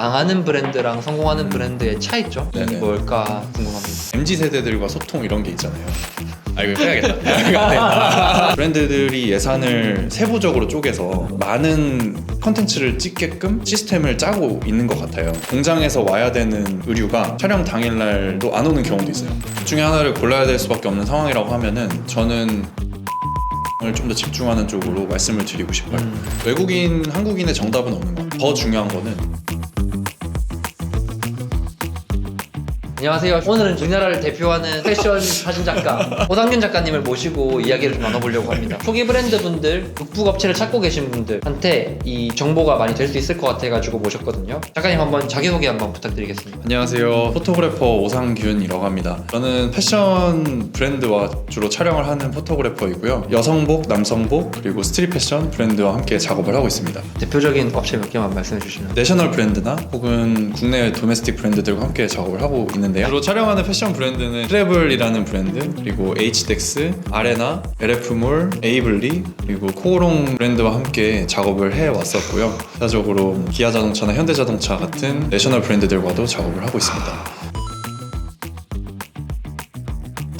망하는 브랜드랑 성공하는 브랜드의 차이점 이 네네. 뭘까 궁금합니다. MZ 세대들과 소통 이런 게 있잖아요. 아 이거 해야겠다. 브랜드들이 예산을 세부적으로 쪼개서 많은 컨텐츠를 찍게끔 시스템을 짜고 있는 것 같아요. 공장에서 와야 되는 의류가 촬영 당일날도 안 오는 경우도 있어요. 둘 중에 하나를 골라야 될 수밖에 없는 상황이라고 하면은 저는 을 좀 더 집중하는 쪽으로 말씀을 드리고 싶어요. 음. 외국인, 한국인의 정답은 없는 것 같아요. 더 중요한 거는 안녕하세요. 오늘은 우리나라를 대표하는 패션 사진 작가 호상균 작가님을 모시고 이야기를 좀 나눠보려고 합니다. 초기 브랜드 분들, 룩북 업체를 찾고 계신 분들한테 이 정보가 많이 될 수 있을 것 같아가지고 모셨거든요. 작가님 한번 자기소개 한번 부탁드리겠습니다. 안녕하세요. 포토그래퍼 오상균이라고 합니다. 저는 패션 브랜드와 주로 촬영을 하는 포토그래퍼이고요. 여성복, 남성복, 그리고 스트릿 패션 브랜드와 함께 작업을 하고 있습니다. 대표적인 업체 몇 개만 말씀해 주시면. 내셔널 브랜드나 혹은 국내 도메스틱 브랜드들과 함께 작업을 하고 있는 데요. 주로 촬영하는 패션 브랜드는 트래블이라는 브랜드, 그리고 H덱스, 아레나, LF몰, 에이블리, 그리고 코오롱 브랜드와 함께 작업을 해 왔었고요. 대표적으로 기아 자동차나 현대 자동차 같은 내셔널 브랜드들과도 작업을 하고 있습니다.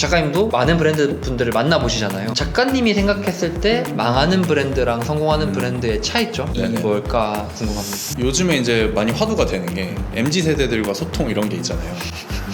작가님도 많은 브랜드 분들을 만나보시잖아요. 작가님이 생각했을 때 망하는 브랜드랑 성공하는 브랜드의 차이점 이 네네. 뭘까 궁금합니다. 요즘에 이제 많이 화두가 되는 게 MZ 세대들과 소통 이런 게 있잖아요.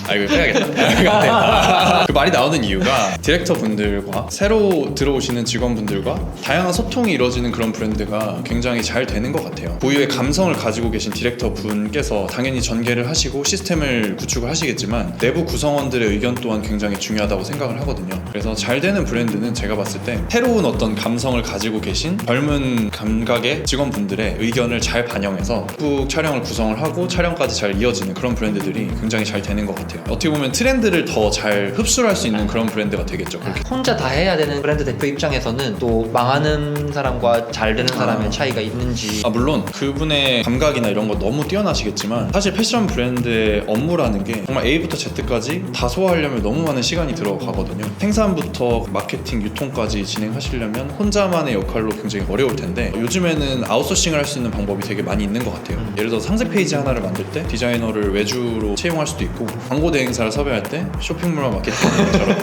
아 이거 빼야겠다. 그 말이 나오는 이유가 디렉터 분들과 새로 들어오시는 직원분들과 다양한 소통이 이루어지는 그런 브랜드가 굉장히 잘 되는 것 같아요. 고유의 감성을 가지고 계신 디렉터 분께서 당연히 전개를 하시고 시스템을 구축을 하시겠지만 내부 구성원들의 의견 또한 굉장히 중요하다고 생각을 하거든요. 그래서 잘 되는 브랜드는 제가 봤을 때 새로운 어떤 감성을 가지고 계신 젊은 감각의 직원분들의 의견을 잘 반영해서 쭉 촬영을 구성을 하고 촬영까지 잘 이어지는 그런 브랜드들이 굉장히 잘 되는 것 같아요. 어떻게 보면 트렌드를 더 잘 흡수할 수 있는 그런 브랜드가 되겠죠. 그렇게. 혼자 다 해야 되는 브랜드 대표 입장에서는 또 망하는 사람과 잘 되는 사람의 아. 차이가 있는지. 아 물론 그분의 감각이나 이런 거 너무 뛰어나시겠지만 사실 패션 브랜드의 업무라는 게 정말 A부터 Z까지 다 소화하려면 너무 많은 시간이 들어가거든요. 생산부터 마케팅, 유통까지 진행하시려면 혼자만의 역할로 굉장히 어려울 텐데 요즘에는 아웃소싱을 할 수 있는 방법이 되게 많이 있는 것 같아요. 예를 들어 상세 페이지 하나를 만들 때 디자이너를 외주로 채용할 수도 있고 광고 대 행사를 섭외할 때 쇼핑몰 마케팅처럼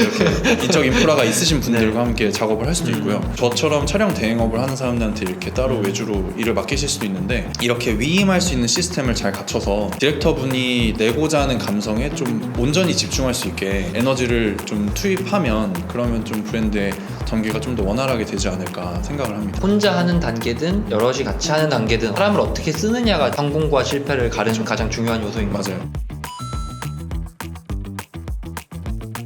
이렇게 인적 인프라가 있으신 분들과 함께 작업을 할 수도 있고요. 저처럼 촬영 대행업을 하는 사람들한테 이렇게 따로 외주로 일을 맡기실 수도 있는데 이렇게 위임할 수 있는 시스템을 잘 갖춰서 디렉터 분이 내고자 하는 감성에 좀 온전히 집중할 수 있게 에너지를 좀 투입하면 그러면 좀 브랜드의 전개가 좀 더 원활하게 되지 않을까 생각을 합니다. 혼자 하는 단계든 여럿이 같이 하는 단계든 사람을 어떻게 쓰느냐가 성공과 실패를 가르는 가장 중요한 요소인 것 같아요. 맞아요.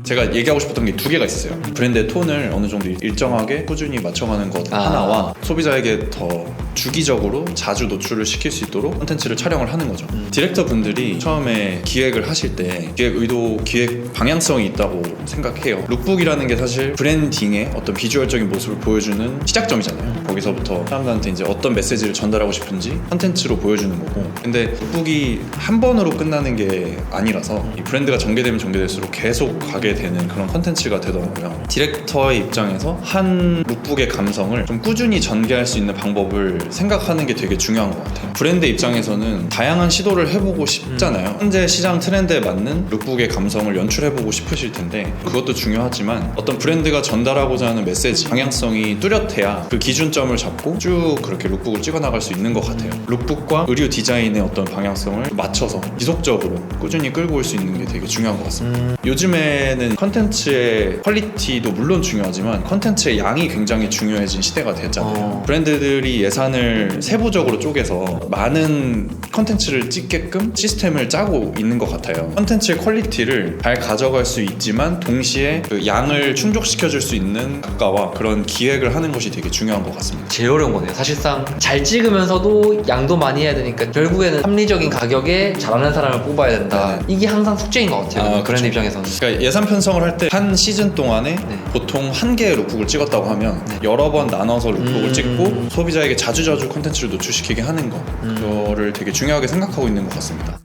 제가 얘기하고 싶었던 게 두 개가 있었어요. 브랜드의 톤을 어느 정도 일정하게 꾸준히 맞춰가는 것 아. 하나와 소비자에게 더 주기적으로 자주 노출을 시킬 수 있도록 콘텐츠를 촬영을 하는 거죠. 음. 디렉터 분들이 처음에 기획을 하실 때 기획 의도, 기획 방향성이 있다고 생각해요. 룩북이라는 게 사실 브랜딩의 어떤 비주얼적인 모습을 보여주는 시작점이잖아요. 거기서부터 사람들한테 이제 어떤 메시지를 전달하고 싶은지 콘텐츠로 보여주는 거고. 근데 룩북이 한 번으로 끝나는 게 아니라서 이 브랜드가 전개되면 전개될수록 계속 가게 되는 그런 콘텐츠가 되더라고요. 디렉터의 입장에서 한 룩북의 감성을 좀 꾸준히 전개할 수 있는 방법을 생각하는 게 되게 중요한 것 같아요. 브랜드 입장에서는 다양한 시도를 해보고 싶잖아요. 현재 시장 트렌드에 맞는 룩북의 감성을 연출해보고 싶으실 텐데 그것도 중요하지만 어떤 브랜드가 전달하고자 하는 메시지, 방향성이 뚜렷해야 그 기준점 을 잡고 쭉 그렇게 룩북을 찍어 나갈 수 있는 것 같아요. 룩북과 의류 디자인의 어떤 방향성을 맞춰서 지속적으로 꾸준히 끌고 올 수 있는 게 되게 중요한 것 같습니다. 음, 요즘에는 컨텐츠의 퀄리티도 물론 중요하지만 컨텐츠의 양이 굉장히 중요해진 시대가 됐잖아요. 어. 브랜드들이 예산을 세부적으로 쪼개서 많은 컨텐츠를 찍게끔 시스템을 짜고 있는 것 같아요. 컨텐츠의 퀄리티를 잘 가져갈 수 있지만 동시에 그 양을 충족시켜줄 수 있는 작가와 그런 기획을 하는 것이 되게 중요한 것 같습니다. 제일 어려운 거네요. 사실상 잘 찍으면서도 양도 많이 해야 되니까 결국에는 합리적인 가격에 잘하는 사람을 뽑아야 된다. 네. 이게 항상 숙제인 것 같아요. 아, 브랜드 그쵸. 입장에서는. 그러니까 예산 편성을 할 때 한 시즌 동안에 네. 보통 한 개의 룩북을 찍었다고 하면 네. 여러 번 나눠서 룩북을 음. 찍고 소비자에게 자주자주 콘텐츠를 노출시키게 하는 거 음. 그거를 되게 중요하게 생각하고 있는 것 같습니다.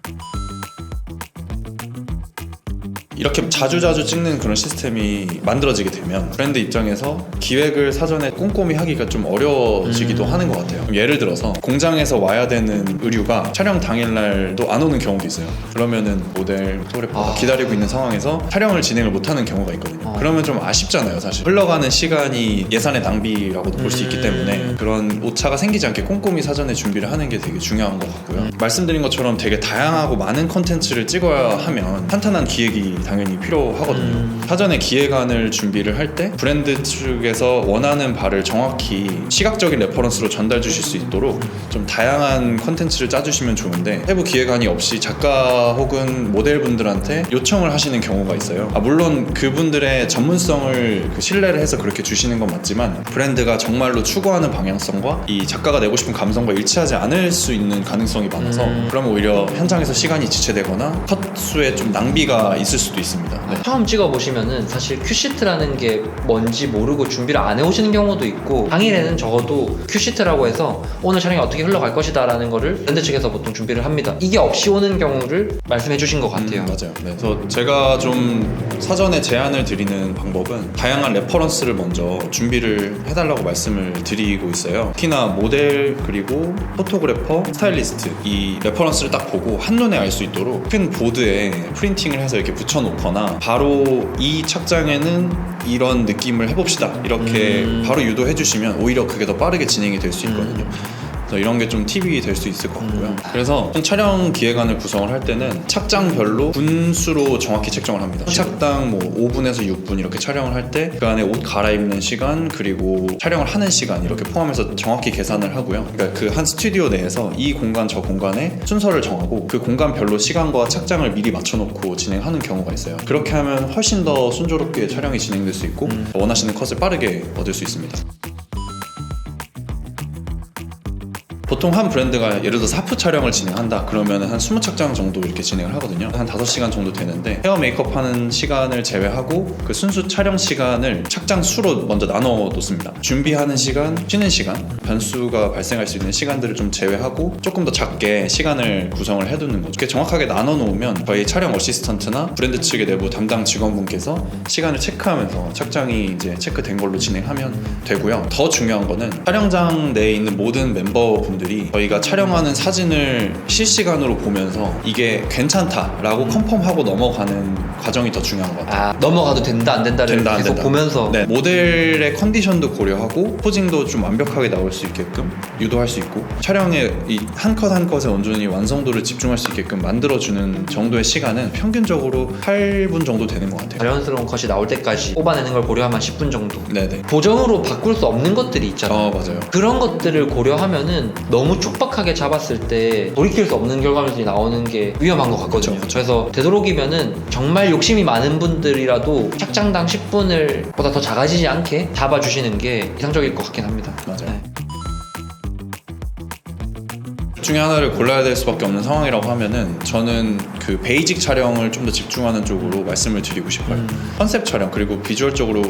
이렇게 자주자주 찍는 그런 시스템이 만들어지게 되면 브랜드 입장에서 기획을 사전에 꼼꼼히 하기가 좀 어려워지기도 음. 하는 것 같아요. 예를 들어서 공장에서 와야 되는 의류가 촬영 당일날도 안 오는 경우도 있어요. 그러면은 모델, 포토그래퍼가 아. 기다리고 있는 상황에서 촬영을 진행을 못하는 경우가 있거든요. 아. 그러면 좀 아쉽잖아요, 사실. 흘러가는 시간이 예산의 낭비라고도 볼 수 있기 음. 때문에 그런 오차가 생기지 않게 꼼꼼히 사전에 준비를 하는 게 되게 중요한 것 같고요. 음. 말씀드린 것처럼 되게 다양하고 많은 컨텐츠를 찍어야 하면 탄탄한 기획이 당연히 필요하거든요. 음. 사전에 기획안을 준비를 할 때 브랜드 측에서 원하는 바를 정확히 시각적인 레퍼런스로 전달 주실 수 있도록 좀 다양한 컨텐츠를 짜주시면 좋은데 세부 기획안이 없이 작가 혹은 모델분들한테 요청을 하시는 경우가 있어요. 아, 물론 그분들의 전문성을 그 신뢰를 해서 그렇게 주시는 건 맞지만 브랜드가 정말로 추구하는 방향성과 이 작가가 내고 싶은 감성과 일치하지 않을 수 있는 가능성이 많아서 음. 그러면 오히려 현장에서 시간이 지체되거나 컷 수에 좀 낭비가 있을 수도 있습니다. 네. 처음 찍어보시면은 사실 큐시트라는 게 뭔지 모르고 준비를 안 해오시는 경우도 있고 당일에는 적어도 큐시트라고 해서 오늘 촬영이 어떻게 흘러갈 것이다 라는 거를 브랜드 측에서 보통 준비를 합니다 이게 없이 오는 경우를 말씀해 주신 것 같아요 음, 맞아요. 네. 그래서 제가 좀 사전에 제안을 드리는 방법은 다양한 레퍼런스를 먼저 준비를 해달라고 말씀을 드리고 있어요. 특히나 모델 그리고 포토그래퍼, 스타일리스트 이 레퍼런스를 딱 보고 한눈에 알 수 있도록 큰 보드에 프린팅을 해서 이렇게 붙여놓 거나 바로 이 착장에는 이런 느낌을 해봅시다 이렇게 음. 바로 유도해 주시면 오히려 그게 더 빠르게 진행이 될 수 있거든요. 그래서 이런 게 좀 팁이 될 수 있을 것 같고요. 음. 그래서 촬영 기획안을 구성을 할 때는 착장별로 분수로 정확히 책정을 합니다. 착당 뭐 5분에서 6분 이렇게 촬영을 할 때 그 안에 옷 갈아입는 시간 그리고 촬영을 하는 시간 이렇게 포함해서 정확히 계산을 하고요. 그러니까 그 한 스튜디오 내에서 이 공간 저 공간에 순서를 정하고 그 공간별로 시간과 착장을 미리 맞춰놓고 진행하는 경우가 있어요. 그렇게 하면 훨씬 더 순조롭게 촬영이 진행될 수 있고 음. 원하시는 컷을 빠르게 얻을 수 있습니다. 보통 한 브랜드가 예를 들어서 하프 촬영을 진행한다 그러면 한 20착장 정도 이렇게 진행을 하거든요. 한 5시간 정도 되는데 헤어 메이크업 하는 시간을 제외하고 그 순수 촬영 시간을 착장 수로 먼저 나눠 놓습니다. 준비하는 시간, 쉬는 시간 변수가 발생할 수 있는 시간들을 좀 제외하고 조금 더 작게 시간을 구성을 해두는 거죠. 이렇게 정확하게 나눠 놓으면 저희 촬영 어시스턴트나 브랜드 측의 내부 담당 직원분께서 시간을 체크하면서 착장이 이제 체크된 걸로 진행하면 되고요. 더 중요한 거는 촬영장 내에 있는 모든 멤버분 들이 저희가 촬영하는 사진을 실시간으로 보면서 이게 괜찮다라고 컨펌하고 넘어가는 과정이 더 중요한 것 같아요. 아 넘어가도 된다 안 된다를 된다 안 계속 된다. 보면서 네, 모델의 컨디션도 고려하고 포징도 좀 완벽하게 나올 수 있게끔 유도할 수 있고 촬영에 이한컷 한 컷에 온전히 완성도를 집중할 수 있게끔 만들어주는 정도의 시간은 평균적으로 8분 정도 되는 것 같아요. 자연스러운 컷이 나올 때까지 뽑아내는 걸 고려하면 10분 정도 네네. 보정으로 바꿀 수 없는 것들이 있잖아요 어 맞아요. 그런 것들을 고려하면은 너무 촉박하게 잡았을 때 돌이킬 수 없는 결과물들이 나오는 게 위험한 것 같거든요. 그쵸. 그래서 되도록이면은 정말 욕심이 많은 분들이라도 착장당 10분을 보다 더 작아지지 않게 잡아주시는 게 이상적일 것 같긴 합니다. 맞아요. 네. 둘 중에 하나를 골라야 될 수밖에 없는 상황이라고 하면은 저는 그 베이직 촬영을 좀 더 집중하는 쪽으로 말씀을 드리고 싶어요. 음. 컨셉 촬영 그리고 비주얼적으로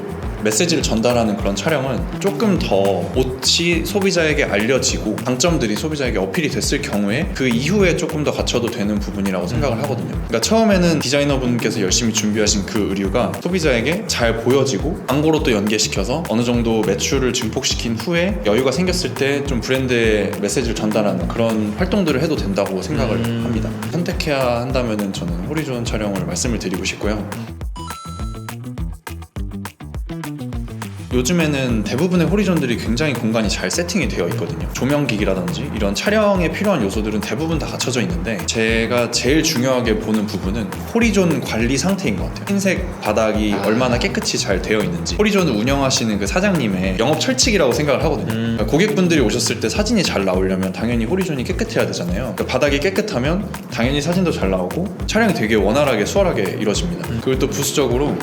메시지를 전달하는 그런 촬영은 조금 더 옷이 소비자에게 알려지고 장점들이 소비자에게 어필이 됐을 경우에 그 이후에 조금 더 갖춰도 되는 부분이라고 생각을 하거든요. 그러니까 처음에는 디자이너분께서 열심히 준비하신 그 의류가 소비자에게 잘 보여지고 광고로 또 연계시켜서 어느 정도 매출을 증폭시킨 후에 여유가 생겼을 때 좀 브랜드의 메시지를 전달하는 그런 활동들을 해도 된다고 생각을 음. 합니다. 선택해야 한다면은 저는 호리존 촬영을 말씀을 드리고 싶고요. 요즘에는 대부분의 호리존들이 굉장히 공간이 잘 세팅이 되어 있거든요. 조명기기라든지 이런 촬영에 필요한 요소들은 대부분 다 갖춰져 있는데 제가 제일 중요하게 보는 부분은 호리존 관리 상태인 것 같아요. 흰색 바닥이 아. 얼마나 깨끗이 잘 되어 있는지 호리존을 운영하시는 그 사장님의 영업 철칙이라고 생각을 하거든요. 음. 그러니까 고객분들이 오셨을 때 사진이 잘 나오려면 당연히 호리존이 깨끗해야 되잖아요. 그러니까 바닥이 깨끗하면 당연히 사진도 잘 나오고 촬영이 되게 원활하게 수월하게 이루어집니다. 그리고 또 부수적으로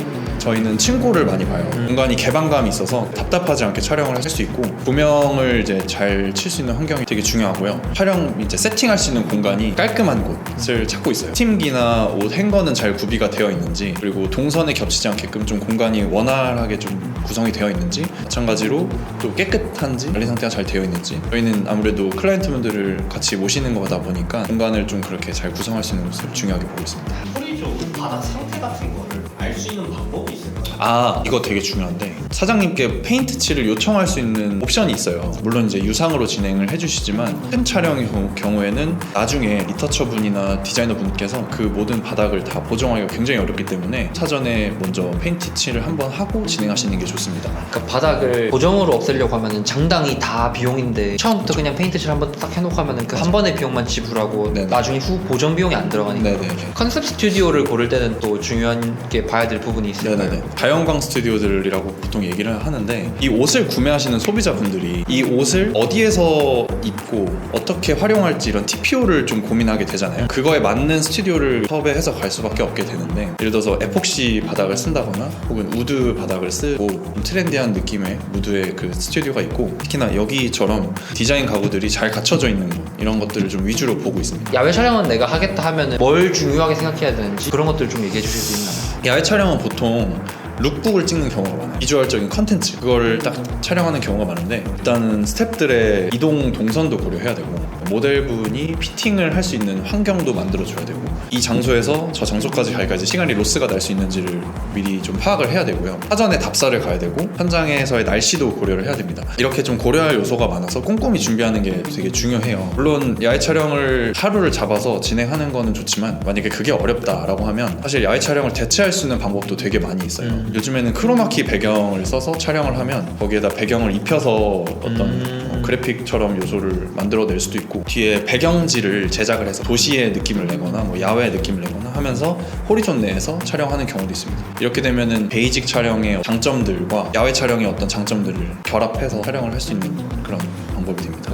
저희는 층고를 많이 봐요. 공간이 개방감이 있어서 답답하지 않게 촬영을 할 수 있고 조명을 이제 잘 칠 수 있는 환경이 되게 중요하고요. 촬영 이제 세팅할 수 있는 공간이 깔끔한 곳을 찾고 있어요. 팀기나 옷 행거는 잘 구비가 되어 있는지 그리고 동선에 겹치지 않게끔 좀 공간이 원활하게 좀 구성이 되어 있는지 마찬가지로 또 깨끗한지 관리 상태가 잘 되어 있는지 저희는 아무래도 클라이언트분들을 같이 모시는 거다 보니까 공간을 좀 그렇게 잘 구성할 수 있는 것을 중요하게 보고 있습니다. 실질적으로 바닥 상태 같은 거를 알 수 있는 방법이 있을까요? 아 이거 되게 중요한데 사장님께 페인트 칠을 요청할 수 있는 옵션이 있어요 물론 이제 유상으로 진행을 해주시지만 큰 촬영의 경우- 경우에는 나중에 리터처 분이나 디자이너 분께서 그 모든 바닥을 다 보정하기가 굉장히 어렵기 때문에 사전에 먼저 페인트 칠을 한번 하고 진행하시는 게 좋습니다 그러니까 바닥을 고정으로 없애려고 하면은 장당이 다 비용인데 처음부터 그냥 페인트칠 한번 딱 해놓고 하면은 그 한 번의 비용만 지불하고 네네. 나중에 후 보정 비용이 안 들어가니까 네네네 컨셉 스튜디오를 고를 때는 또 중요한 게 봐야 될 부분이 있어요. 네네네. 다영광 스튜디오들이라고 보통 얘기를 하는데 이 옷을 구매하시는 소비자분들이 이 옷을 어디에서 입고 어떻게 활용할지 이런 TPO를 좀 고민하게 되잖아요. 그거에 맞는 스튜디오를 섭외해서 갈 수밖에 없게 되는데 예를 들어서 에폭시 바닥을 쓴다거나 혹은 우드 바닥을 쓰고 좀 트렌디한 느낌의 무드의 그 스튜디오가 있고 특히나 여기처럼 디자인 가구들이 잘 갖춰져 있는 곳 이런 것들을 좀 위주로 보고 있습니다. 야외 촬영은 내가 하겠다 하면은 뭘 중요하게 생각해야 되는지 그런 것들 좀 얘기해 주실 수 있나요? 야외 촬영은 보통 룩북을 찍는 경우가 많아요. 비주얼적인 컨텐츠 그거를 딱 촬영하는 경우가 많은데 일단은 스탭들의 이동 동선도 고려해야 되고 모델분이 피팅을 할 수 있는 환경도 만들어줘야 되고 이 장소에서 저 장소까지 가기까지 시간이 로스가 날 수 있는지를 미리 좀 파악을 해야 되고요. 사전에 답사를 가야 되고 현장에서의 날씨도 고려를 해야 됩니다. 이렇게 좀 고려할 요소가 많아서 꼼꼼히 준비하는 게 되게 중요해요. 물론 야외 촬영을 하루를 잡아서 진행하는 거는 좋지만 만약에 그게 어렵다라고 하면 사실 야외 촬영을 대체할 수 있는 방법도 되게 많이 있어요. 음. 요즘에는 크로마키 배경을 써서 촬영을 하면 거기에다 배경을 입혀서 어떤 음. 어, 그래픽처럼 요소를 만들어낼 수도 있고 뒤에 배경지를 제작을 해서 도시의 느낌을 내거나 뭐 야외 느낌을 내거나 하면서 호리존 내에서 촬영하는 경우도 있습니다. 이렇게 되면은 베이직 촬영의 장점들과 야외 촬영의 어떤 장점들을 결합해서 촬영을 할 수 있는 그런 방법이 됩니다.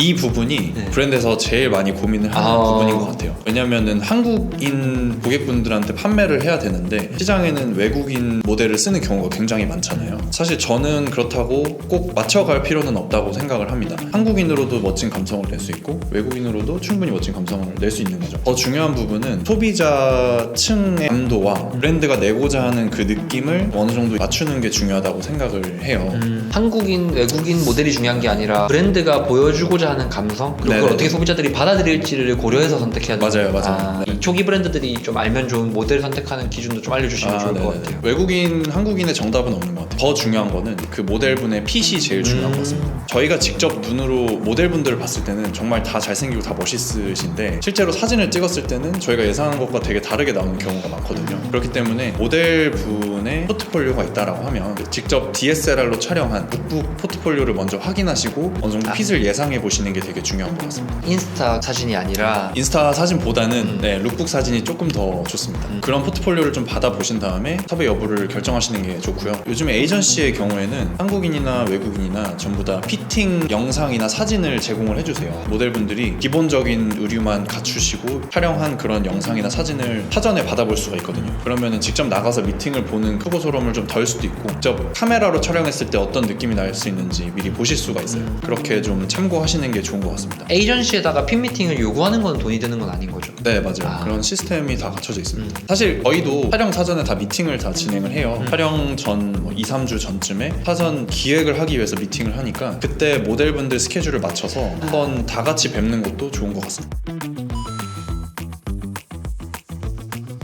이 부분이 네. 브랜드에서 제일 많이 고민을 하는 아. 부분인 것 같아요. 왜냐면은 한국인 고객분들한테 판매를 해야 되는데 시장에는 외국인 모델을 쓰는 경우가 굉장히 많잖아요. 사실 저는 그렇다고 꼭 맞춰갈 필요는 없다고 생각을 합니다. 한국인으로도 멋진 감성을 낼 수 있고 외국인으로도 충분히 멋진 감성을 낼 수 있는 거죠. 더 중요한 부분은 소비자층의 감도와 브랜드가 내고자 하는 그 느낌을 어느 정도 맞추는 게 중요하다고 생각을 해요. 음, 한국인, 외국인 모델이 중요한 게 아니라 브랜드가 보여주고자 하는 감성 그리고 그걸. 어떻게 소비자들이 받아들일지를 고려해서 선택해야 돼요. 맞아요, 맞아요. 아, 네. 이 초기 브랜드들이 좀 알면 좋은 모델 선택하는 기준도 좀 알려주시면 좋을 것 네네네. 같아요. 외국인, 한국인의 정답은 없는 것 같아요. 더 중요한 거는 그 모델분의 핏이 제일 중요한 음. 것 같습니다. 저희가 직접 눈으로 모델분들을 봤을 때는 정말 다 잘생기고 다 멋있으신데 실제로 사진을 찍었을 때는 저희가 예상한 것과 되게 다르게 나오는 경우가 많거든요. 그렇기 때문에 모델분의 포트폴리오가 있다라고 하면 직접 DSLR로 촬영한 룩북 포트폴리오를 먼저 확인하시고 어느 정도 아. 핏을 예상해 보 시는 게 되게 중요한 것 같습니다. 인스타 사진이 아니라 인스타 사진보다는 음. 네, 룩북 사진이 조금 더 좋습니다. 음. 그런 포트폴리오를 좀 받아보신 다음에 섭외 여부를 결정하시는 게 좋고요. 요즘에 에이전시의 경우에는 한국인이나 외국인이나 전부 다 피팅 영상이나 사진을 제공을 해주세요. 모델분들이 기본적인 의류만 갖추시고 촬영한 그런 영상이나 사진을 사전에 받아볼 수가 있거든요. 그러면 직접 나가서 미팅을 보는 크고 소름을 좀 덜 수도 있고 직접 카메라로 촬영했을 때 어떤 느낌이 날 수 있는지 미리 보실 수가 있어요. 음. 그렇게 좀 참고하시는 게 좋은 것 같습니다. 에이전시에다가 핀 미팅을 요구하는 건 돈이 드는 건 아닌 거죠. 네 맞아요 아. 그런 시스템이 다 갖춰져 있습니다 음. 사실 저희도 촬영 사전에 다 미팅을 다 진행을 해요 음. 촬영 전뭐 2, 3주 전쯤에 사전 기획을 하기 위해서 미팅을 하니까 그때 모델분들 스케줄을 맞춰서 한번 다 같이 뵙는 것도 좋은 것 같습니다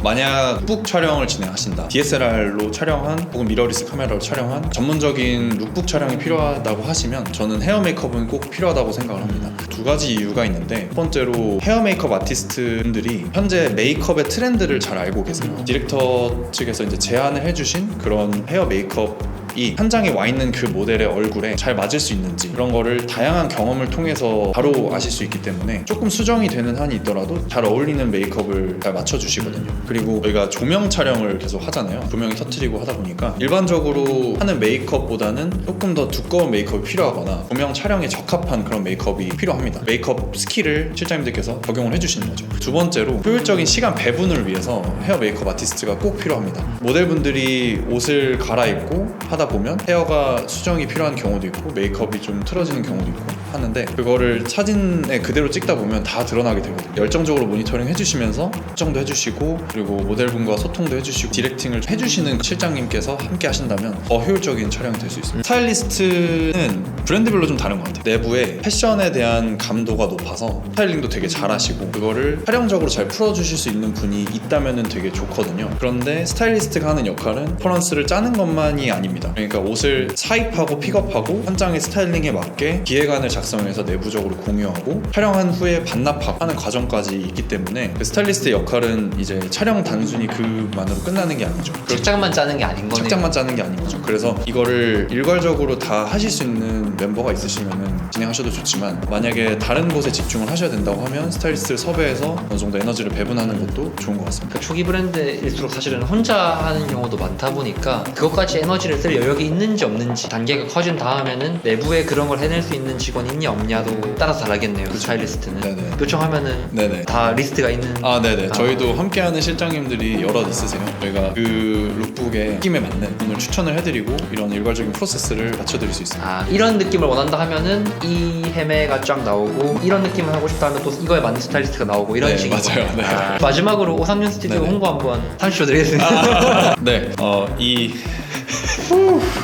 만약 룩북 촬영을 진행하신다. DSLR로 촬영한 혹은 미러리스 카메라로 촬영한 전문적인 룩북 촬영이 필요하다고 하시면 저는 헤어 메이크업은 꼭 필요하다고 생각을 합니다. 두 가지 이유가 있는데 첫 번째로 헤어 메이크업 아티스트분들이 현재 메이크업의 트렌드를 잘 알고 계세요. 디렉터 측에서 이제 제안을 해주신 그런 헤어 메이크업 이 현장에 와 있는 그 모델의 얼굴에 잘 맞을 수 있는지 그런 거를 다양한 경험을 통해서 바로 아실 수 있기 때문에 조금 수정이 되는 한이 있더라도 잘 어울리는 메이크업을 잘 맞춰주시거든요. 그리고 저희가 조명 촬영을 계속 하잖아요. 조명이 터트리고 하다 보니까 일반적으로 하는 메이크업보다는 조금 더 두꺼운 메이크업이 필요하거나 조명 촬영에 적합한 그런 메이크업이 필요합니다. 메이크업 스킬을 실장님들께서 적용을 해주시는 거죠. 두 번째로 효율적인 시간 배분을 위해서 헤어 메이크업 아티스트가 꼭 필요합니다. 모델분들이 옷을 갈아입고 하다 보면 헤어가 수정이 필요한 경우도 있고 메이크업이 좀 틀어지는 경우도 있고 하는데 그거를 사진에 그대로 찍다 보면 다 드러나게 되거든요. 열정적으로 모니터링 해주시면서 확정도 해주시고 그리고 모델분과 소통도 해주시고 디렉팅을 해주시는 실장님께서 함께 하신다면 더 효율적인 촬영이 될 수 있습니다. 스타일리스트는 브랜드별로 좀 다른 것 같아요. 내부에 패션에 대한 감도가 높아서 스타일링도 되게 잘하시고 그거를 활용적으로 잘 풀어주실 수 있는 분이 있다면 되게 좋거든요. 그런데 스타일리스트가 하는 역할은 퍼런스를 짜는 것만이 아닙니다. 그러니까 옷을 사입하고 픽업하고 현장의 스타일링에 맞게 기획안을 작성해서 내부적으로 공유하고 촬영한 후에 반납하는 과정까지 있기 때문에 그 스타일리스트의 역할은 이제 촬영 단순히 그만으로 끝나는 게 아니죠. 책장만 짜는 게 아닌 거네요. 착장만 짜는 게 아닌 거죠. 그래서 이거를 일괄적으로 다 하실 수 있는 멤버가 있으시면 진행하셔도 좋지만 만약에 다른 곳에 집중을 하셔야 된다고 하면 스타일리스트를 섭외해서 어느 정도 에너지를 배분하는 것도 좋은 것 같습니다. 그 초기 브랜드일수록 사실은 혼자 하는 경우도 많다 보니까 그것까지 에너지를 쓸 여력이 있는지 없는지 단계가 커진 다음에는 내부에 그런 걸 해낼 수 있는 직원이 있냐 없냐도 따라서 다르겠네요. 그 스타일리스트는 네네. 요청하면은 네네. 다 리스트가 있는 아, 네네. 아. 저희도 함께하는 실장님들이 여럿 있으세요. 저희가 그 룩북에 느낌에 맞는 분을 추천을 해드리고 이런 일괄적인 프로세스를 맞춰드릴 수 있습니다. 아 이런 느낌을 원한다 하면은 이 헤매가 쫙 나오고 이런 느낌을 하고 싶다 하면 또 이거에 맞는 스타일리스트가 나오고 이런 네, 식인 맞아요. 거예요. 네. 아, 마지막으로 오상윤 스튜디오 네네. 홍보 한번 30초 드리겠습니다. 네. 어, 이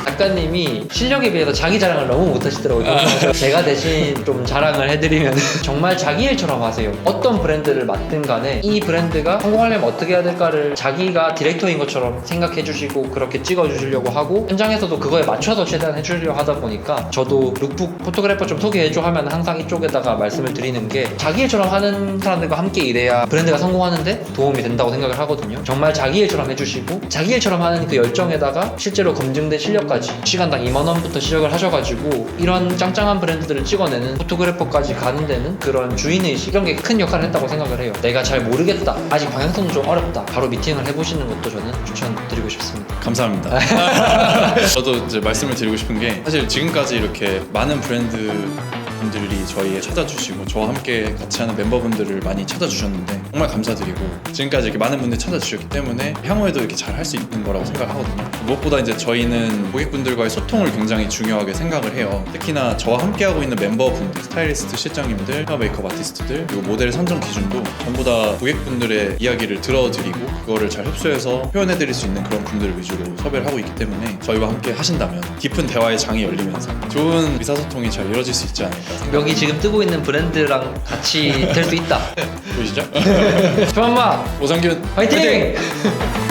작가님이 실력에 비해서 자기 자랑을 너무 못하시더라고요. 그래서 제가 대신 좀 자랑을 해드리면 정말 자기 일처럼 하세요. 어떤 브랜드를 맡든 간에 이 브랜드가 성공하려면 어떻게 해야 될까를 자기가 디렉터인 것처럼 생각해 주시고 그렇게 찍어 주시려고 하고 현장에서도 그거에 맞춰서 최대한 해주려고 하다 보니까 저도 룩북 포토그래퍼 좀 소개해줘 하면 항상 이쪽에다가 말씀을 드리는 게 자기 일처럼 하는 사람들과 함께 일해야 브랜드가 성공하는데 도움이 된다고 생각을 하거든요. 정말 자기 일처럼 해주시고 자기 일처럼 하는 그 열정에다가 실제 로 검증된 실력까지 시간당 2만 원부터 시작을 하셔가지고 이런 짱짱한 브랜드들을 찍어내는 포토그래퍼까지 가는 데는 그런 주인의식 이런 게 큰 역할을 했다고 생각을 해요. 내가 잘 모르겠다. 아직 방향성도 좀 어렵다. 바로 미팅을 해보시는 것도 저는 추천드리고 싶습니다. 감사합니다. 저도 이제 말씀을 드리고 싶은 게 사실 지금까지 이렇게 많은 브랜드 분들이 저희에 찾아주시고 저와 함께 같이 하는 멤버분들을 많이 찾아주셨는데 정말 감사드리고 지금까지 이렇게 많은 분들이 찾아주셨기 때문에 향후에도 이렇게 잘 할 수 있는 거라고 생각하거든요. 무엇보다 이제 저희는 고객분들과의 소통을 굉장히 중요하게 생각을 해요. 특히나 저와 함께 하고 있는 멤버분들, 스타일리스트 실장님들, 헤어 메이크업 아티스트들 그리고 모델 선정 기준도 전부 다 고객분들의 이야기를 들어드리고 그거를 잘 흡수해서 표현해드릴 수 있는 그런 분들을 위주로 섭외를 하고 있기 때문에 저희와 함께 하신다면 깊은 대화의 장이 열리면서 좋은 의사소통이 잘 이루어질 수 있지 않을까. 여기 지금 뜨고 있는 브랜드랑 같이 될 수 있다. 보이시죠? 조만마 오상균 화이팅!